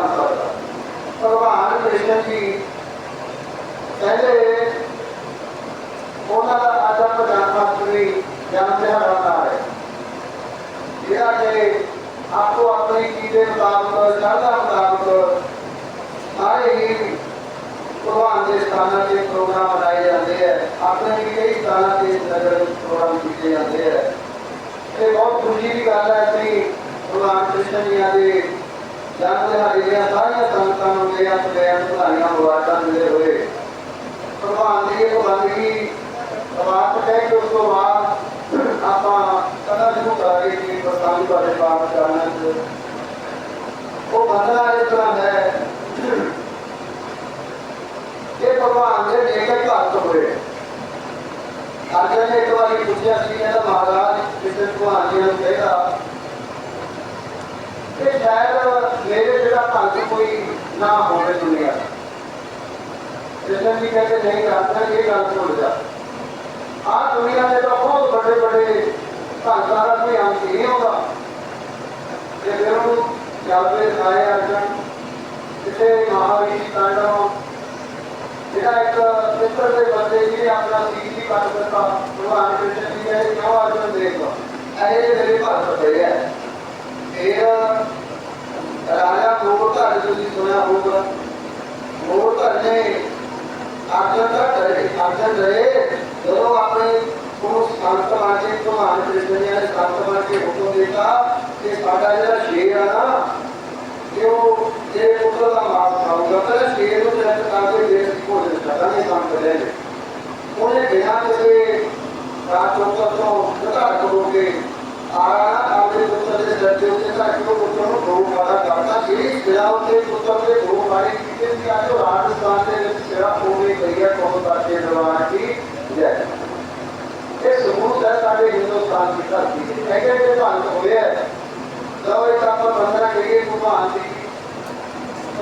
ਬਣ ਸਕਦਾ ਭਗਵਾਨ ਕ੍ਰਿਸ਼ਨ ਜੀ ਕਹਿੰਦੇ ਉਹਨਾਂ ਦਾ ਅੱਜ ਜਨਮਾਸ਼ਟਮੀ ਜਨਮ ਦਿਹਾੜਾ ਮਨਾ ਰਹੇ ਜਿਹੜਾ ਕਿ ਆਪੋ ਆਪਣੀ ਕੀ ਦੇ ਮੁਤਾਬਕ, ਸ਼ਰਧਾ ਮੁਤਾਬਕ ਸਾਰੇ ਹੀ ਭਗਵਾਨ ਦੇ ਸਥਾਨਾਂ ਤੇ ਪ੍ਰੋਗਰਾਮ ਮਨਾਏ ਜਾਂਦੇ ਹੈ ਆਪਣੇ ਵੀ ਕਈ ਸਥਾਨਾਂ ਤੇ ਨਗਰ ਪ੍ਰੋਗਰਾਮ ਕੀਤੇ ਜਾਂਦੇ ਹੈ ਇਹ ਬਹੁਤ ਖੁਸ਼ੀ ਦੀ ਗੱਲ ਹੈ ਕਿ ਭਗਵਾਨ ਕ੍ਰਿਸ਼ਨ ਜੀ ਦੇ ਜਨਮ ਦਿਹਾੜੇ ਦੀਆਂ ਸਾਰੀਆਂ ਸੰਗਤਾਂ ਨੂੰ ਮੇਰੀਆਂ ਬੇਅੰਤ ਵਧਾਈਆਂ ਮੁਬਾਰਕਾਂ ਦਿੰਦੇ ਹੋਏ ਭਗਵਾਨ ਦੀ ਇਹ ਬੰਦਗੀ ਸਮਾਪਤ ਹੈ ਕਿ ਉਸ ਤੋਂ ਬਾਅਦ ਆਪਾਂ ਕਦਾ ਸ਼ੁਰੂ ਕਰਾਂਗੇ ਕਿ ਪ੍ਰਸਤਾਵ ਬਾਰੇ ਬਾਤ ਕਰਨਾ ਉਹ ਬੰਦਨਾ ਇਸ ਤਰ੍ਹਾਂ ਹੈ, ਇਹ ਭਗਵਾਨ ਦੇ ਨੇਕ ਭਗਤ ਹੋਏ। ਅਰਜਨ ਨੇ ਇੱਕ ਵਾਰੀ ਪੁੱਛਿਆ ਸੀ, ਕਹਿੰਦਾ ਮਹਾਰਾਜ ਕਿਸੇ ਭਗਵਾਨ ਜੀ ਨੂੰ ਕਹਿੰਦਾ ਕਿ ਸ਼ਾਇਦ ਮੇਰੇ ਜਿਹੜਾ ਭਗਤ ਕੋਈ ਨਾ ਹੋਵੇ ਦੁਨੀਆ। ਕ੍ਰਿਸ਼ਨ ਜੀ ਕਹਿੰਦੇ ਨਹੀਂ ਕਰਦਾ ਇਹ ਗੱਲ ਭੁੱਲ ਜਾ। ਆਹ ਦੁਨੀਆ ਦੇ ਤਾਂ ਬਹੁਤ ਵੱਡੇ ਵੱਡੇ ਭਗਤਾਂ ਦਾ ਕੋਈ ਅੰਤ ਨਹੀਂ ਹੁੰਦਾ ਤੇ ਫਿਰ ਉਹਨੂੰ ਚੱਲਦੇ ਆਏ ਅਰਜਨ ਕਿਸੇ ਮਹਾਵੀਰ ਤਾਂਡਵ ਜਿਹੜਾ ਇੱਕ ਪਿੱਤਰ ਦੇ ਬੰਦੇ ਜੀ ਨੇ ਆਪਣਾ ਸੀਸ ਹੀ ਕੱਟ ਦਿੱਤਾ, ਭਗਵਾਨ ਕ੍ਰਿਸ਼ਨ ਜੀ ਕਹਿੰਦੇ ਕਿਉਂ ਅਰਜਨ ਦੇਖ ਇਹ ਮੇਰੇ ਭਗਤ ਪਏ ਹੈ ਇਹ ਮੋਹਰ ਨੇ ਅਰਜਨ ਦਾ ਡਰੇ, ਅਰਜਨ ਡਰੇ। ਜਦੋਂ ਆਪਣੇ ਉਹ ਸੰਤ ਬਣ ਕੇ, ਭਗਵਾਨ ਕ੍ਰਿਸ਼ਨ ਜੀ ਨੇ ਸੰਤ ਬਣ ਕੇ ਹੁਕਮ ਦਿੱਤਾ ਕਿ ਸਾਡਾ ਜਿਹੜਾ ਸ਼ੇਰ ਆ ਨਾ, ਕਿ ਉਹ ਜੇ ਪੁੱਤਰ ਦਾ ਮਾਸ ਖਾਊਗਾ, ਤਾਂ ਸ਼ੇਰ ਨੂੰ ਜਨਤ ਕਰਕੇ ਦੇਸ਼ ਦੀ ਭੋਜਨ ਕਰਾਂਗੇ ਕੰਮ ਕਰਿਆ ਜੀ ਉਹਨੇ ਬਿਨਾਂ ਕਿਸੇ ਰਾਤ ਚੌਥਾ ਤੋਂ ਘਰ ਕੋਲ ਕੇ ਆਇਆ ਆਪਣੇ ਪੁੱਤਰ ਦੇ ਸਿਰ ਦੇ ਉੱਤੇ ਘਰ ਕੋਲ ਪੁੱਤਰ ਨੂੰ ਦੋ ਮਾਰਾ ਕਰਦਾ ਜਿਹੜੀ ਬਿਨਾਂ ਉੱਤੇ ਪੁੱਤਰ ਦੇ ਦੋ ਮਾਰੇ ਕੀਤੇ ਸੀ ਅੱਜ ਉਹ ਰਾਜਸਥਾਨ ਦੇ ਵਿੱਚ ਸਿਰਾ ਹੋ ਗਈ ਗਈ ਹੈ ਕੋਲ ਬਾਤੇ ਦਰਬਾਰ ਕੀ ਜੈ ਇਹ ਸਬੂਤ ਹੈ ਸਾਡੇ ਹਿੰਦੁਸਤਾਨ ਦੀ ਧਰਤੀ ਤੇ ਹੈਗੇ ਤੇ ਭੰਗ ਹੋਇਆ